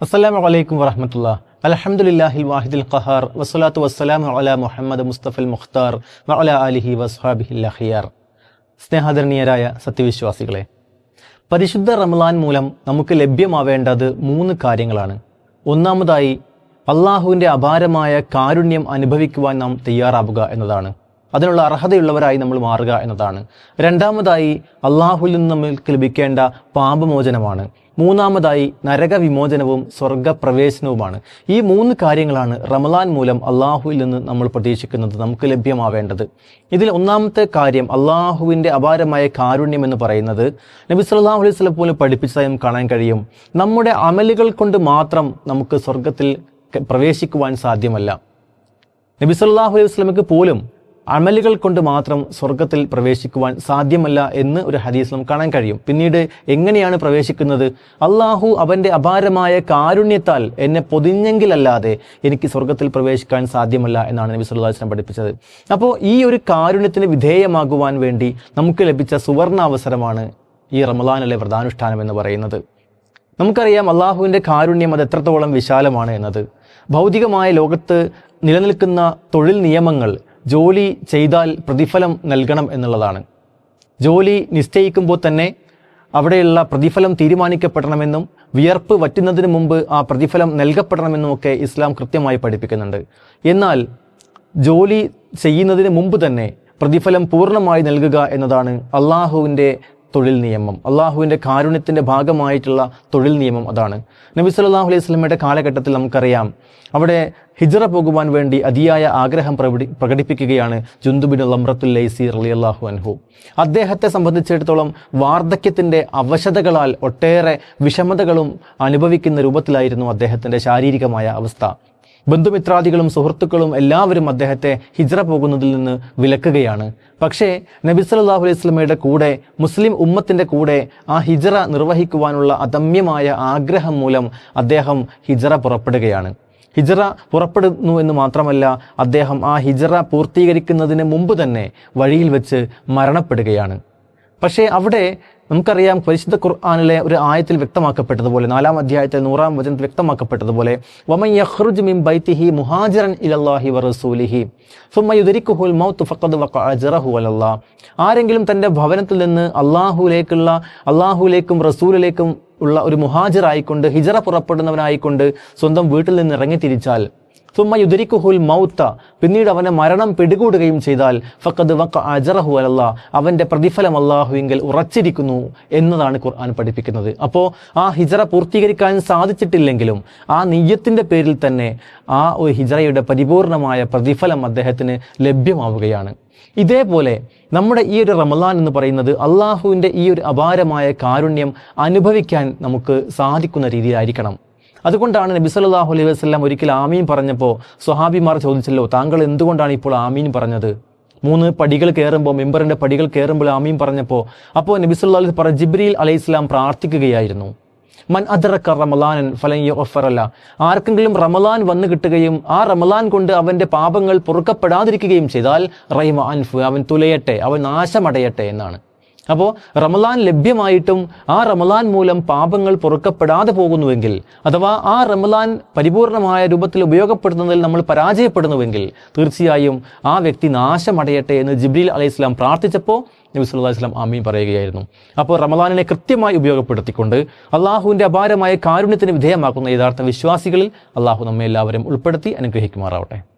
അസ്സലാമു അലൈക്കും വറഹമത്തുള്ള അലഹമുല്ലാഹിൽ വാഹിദുൽ ഖഹാർ വസ്സലാത്തു വസ്സലാമു അല മുഹമ്മദ് മുസ്തഫൽ മുഖ്താർ വഅല അലിഹി വസ്ഹാബിഹിൽ അഖിയാർ. സ്നേഹാദരണീയരായ സത്യവിശ്വാസികളെ പരിശുദ്ധ റമലാൻ മൂലം നമുക്ക് ലഭ്യമാവേണ്ടത് മൂന്ന് കാര്യങ്ങളാണ്. ഒന്നാമതായി അള്ളാഹുവിന്റെ അപാരമായ കാരുണ്യം അനുഭവിക്കുവാൻ നാം തയ്യാറാവുക എന്നതാണ്. അതിനുള്ള അർഹതയുള്ളവരായി നമ്മൾ മാറുക എന്നതാണ്. രണ്ടാമതായി അള്ളാഹുവിൽ നിന്ന് നമ്മൾക്ക് ലഭിക്കേണ്ട പാപമോചനമാണ്. മൂന്നാമതായി നരകവിമോചനവും സ്വർഗപ്രവേശനവുമാണ്. ഈ മൂന്ന് കാര്യങ്ങളാണ് റമലാൻ മൂലം അള്ളാഹുവിൽ നിന്ന് നമ്മൾ പ്രതീക്ഷിക്കുന്നത് നമുക്ക് ലഭ്യമാവേണ്ടത്. ഇതിൽ ഒന്നാമത്തെ കാര്യം അള്ളാഹുവിന്റെ അപാരമായ കാരുണ്യം എന്ന് പറയുന്നത് നബി സല്ലല്ലാഹു അലൈഹി സ്വലം പോലും പഠിപ്പിച്ചതായി നമുക്ക് കാണാൻ കഴിയും. നമ്മുടെ അമലുകൾ കൊണ്ട് മാത്രം നമുക്ക് സ്വർഗത്തിൽ പ്രവേശിക്കുവാൻ സാധ്യമല്ല. നബി സല്ലല്ലാഹു അലൈഹി വസല്ലമക്ക് പോലും അമലുകൾ കൊണ്ട് മാത്രം സ്വർഗത്തിൽ പ്രവേശിക്കുവാൻ സാധ്യമല്ല എന്ന് ഒരു ഹദീസിലും കാണാൻ കഴിയും. പിന്നീട് എങ്ങനെയാണ് പ്രവേശിക്കുന്നത്? അള്ളാഹു അവന്റെ അപാരമായ കാരുണ്യത്താൽ എന്നെ പൊതിഞ്ഞെങ്കിലല്ലാതെ എനിക്ക് സ്വർഗത്തിൽ പ്രവേശിക്കാൻ സാധ്യമല്ല എന്നാണ് നബി സുല്ലാസ്ലം പഠിപ്പിച്ചത്. അപ്പോൾ ഈ ഒരു കാരുണ്യത്തിന് വിധേയമാകുവാൻ വേണ്ടി നമുക്ക് ലഭിച്ച സുവർണ അവസരമാണ് ഈ റമദാനിലെ വ്രതാനുഷ്ഠാനം എന്ന് പറയുന്നത്. നമുക്കറിയാം അള്ളാഹുവിന്റെ കാരുണ്യം അത് എത്രത്തോളം വിശാലമാണ് എന്നത്. ഭൗതികമായ ലോകത്ത് നിലനിൽക്കുന്ന തൊഴിൽ നിയമങ്ങൾ ജോലി ചെയ്താൽ പ്രതിഫലം നൽകണം എന്നുള്ളതാണ്. ജോലി നിശ്ചയിക്കുമ്പോൾ തന്നെ അവിടെയുള്ള പ്രതിഫലം തീരുമാനിക്കപ്പെടണമെന്നും വിയർപ്പ് വറ്റുന്നതിന് മുമ്പ് ആ പ്രതിഫലം നൽകപ്പെടണമെന്നുമൊക്കെ ഇസ്ലാം കൃത്യമായി പഠിപ്പിക്കുന്നുണ്ട്. എന്നാൽ ജോലി ചെയ്യുന്നതിന് മുമ്പ് തന്നെ പ്രതിഫലം പൂർണമായി നൽകുക എന്നതാണ് അള്ളാഹുവിന്റെ തൊഴിൽ നിയമം. അള്ളാഹുവിന്റെ കാരുണ്യത്തിന്റെ ഭാഗമായിട്ടുള്ള തൊഴിൽ നിയമം അതാണ്. നബി സല്ലാഹു അലൈഹി സ്വലമയുടെ കാലഘട്ടത്തിൽ നമുക്കറിയാം. അവിടെ ഹിജറ പോകുവാൻ വേണ്ടി അതിയായ ആഗ്രഹം പ്രകടി പ്രകടിപ്പിക്കുകയാണ് ജുന്ദുബിൻ ലമ്രത്തുൽ ലൈസി റളിയല്ലാഹു അൻഹു. അദ്ദേഹത്തെ സംബന്ധിച്ചിടത്തോളം വാർദ്ധക്യത്തിന്റെ അവശതകളാൽ ഒട്ടേറെ വിഷമതകളും അനുഭവിക്കുന്ന രൂപത്തിലായിരുന്നു അദ്ദേഹത്തിന്റെ ശാരീരികമായ അവസ്ഥ. ബന്ധുമിത്രാദികളും സുഹൃത്തുക്കളും എല്ലാവരും അദ്ദേഹത്തെ ഹിജ്ര പോകുന്നതിൽ നിന്ന് വിലക്കുകയാണ്. പക്ഷേ നബി സല്ലല്ലാഹു അലൈഹി വസല്ലമയുടെ കൂടെ മുസ്ലിം ഉമ്മത്തിന്റെ കൂടെ ആ ഹിജ്ര നിർവഹിക്കുവാനുള്ള അദമ്യമായ ആഗ്രഹം മൂലം അദ്ദേഹം ഹിജ്ര പുറപ്പെടുകയാണ്. ഹിജ്റ പുറപ്പെടുന്നു എന്ന് മാത്രമല്ല അദ്ദേഹം ആ ഹിജ്റ പൂർത്തീകരിക്കുന്നതിന് മുമ്പ് തന്നെ വഴിയിൽ വെച്ച് മരണപ്പെടുകയാണ്. പക്ഷേ അവിടെ നമുക്കറിയാം പരിശുദ്ധ ഖുർആാനിലെ ഒരു ആയത്തിൽ വ്യക്തമാക്കപ്പെട്ടതുപോലെ നാലാം അധ്യായത്തിൽ നൂറാം വചനത്തിൽ വ്യക്തമാക്കപ്പെട്ടതുപോലെ ബൈത്തിഹി മുഹാജിറൻ വറസൂലിഹി ഫഖദ് ആരെങ്കിലും തന്റെ ഭവനത്തിൽ നിന്ന് അള്ളാഹുലേക്കുള്ള അള്ളാഹുലേക്കും റസൂലിലേക്കും ഉള്ള ഒരു മുഹാജിറായിക്കൊണ്ട് ഹിജറ പുറപ്പെടുന്നവനായിക്കൊണ്ട് സ്വന്തം വീട്ടിൽ നിന്ന് ഇറങ്ങി തിരിച്ചാൽ സുമ്മ മൗത്ത പിന്നീട് അവനെ മരണം പിടികൂടുകയും ചെയ്താൽ ഫക്കത് വക്ക അജറഹു അലല്ല. അവന്റെ പ്രതിഫലം അള്ളാഹുവിങ്കിൽ ഉറച്ചിരിക്കുന്നു എന്നതാണ് ഖുർആൻ പഠിപ്പിക്കുന്നത്. അപ്പോൾ ആ ഹിജറ പൂർത്തീകരിക്കാൻ സാധിച്ചിട്ടില്ലെങ്കിലും ആ നെയ്യത്തിന്റെ പേരിൽ തന്നെ ആ ഒരു ഹിജറയുടെ പരിപൂർണമായ പ്രതിഫലം അദ്ദേഹത്തിന് ലഭ്യമാവുകയാണ്. ഇതേപോലെ നമ്മുടെ ഈ ഒരു റമലാൻ എന്ന് പറയുന്നത് അള്ളാഹുവിന്റെ ഈ ഒരു അപാരമായ കാരുണ്യം അനുഭവിക്കാൻ നമുക്ക് സാധിക്കുന്ന രീതിയിലായിരിക്കണം. അതുകൊണ്ടാണ് നബി സല്ലല്ലാഹു അലൈഹി വസല്ലം ഒരിക്കൽ ആമീൻ പറഞ്ഞപ്പോൾ സ്വഹാബിമാർ ചോദിച്ചല്ലോ താങ്കൾ എന്തുകൊണ്ടാണ് ഇപ്പോൾ ആമീൻ പറഞ്ഞത്? മൂന്ന് പടികൾ കയറുമ്പോൾ മെമ്പറിന്റെ പടികൾ കയറുമ്പോൾ ആമീൻ പറഞ്ഞപ്പോൾ അപ്പോൾ നബി സല്ലല്ലാഹു അലൈഹി പറഞ്ഞ ജിബ്രീൽ അലൈഹി ഇസ്ലാം പ്രാർത്ഥിക്കുകയായിരുന്നു. മൻ അദറക്ക റമലാനൻ ഫലൻ യുഫറല്ല ആർക്കെങ്കിലും റമലാൻ വന്നു കിട്ടുകയും ആ റമലാൻ കൊണ്ട് അവന്റെ പാപങ്ങൾ പൊറുക്കപ്പെടാതിരിക്കുകയും ചെയ്താൽ റൈമ അൻഫ് അവൻ തുലയട്ടെ അവൻ നാശമടയട്ടെ എന്നാണ്. അപ്പോൾ റമലാൻ ലഭ്യമായിട്ടും ആ റമലാൻ മൂലം പാപങ്ങൾ പൊറുക്കപ്പെടാതെ പോകുന്നുവെങ്കിൽ അഥവാ ആ റമലാൻ പരിപൂർണമായ രൂപത്തിൽ ഉപയോഗപ്പെടുന്നതിൽ നമ്മൾ പരാജയപ്പെടുന്നുവെങ്കിൽ തീർച്ചയായും ആ വ്യക്തി നാശമടയട്ടെ എന്ന് ജിബ്രീൽ അലൈഹി സ്വലാം പ്രാർത്ഥിച്ചപ്പോൾ നബി അലൈഹി വസല്ലം ആമീൻ പറയുകയായിരുന്നു. അപ്പോൾ റമലാനിനെ കൃത്യമായി ഉപയോഗപ്പെടുത്തിക്കൊണ്ട് അള്ളാഹുവിന്റെ അപാരമായ കാരുണ്യത്തിന് വിധേയമാക്കുന്ന യഥാർത്ഥ വിശ്വാസികളിൽ അള്ളാഹു നമ്മെ എല്ലാവരും ഉൾപ്പെടുത്തി അനുഗ്രഹിക്കുമാറാവട്ടെ.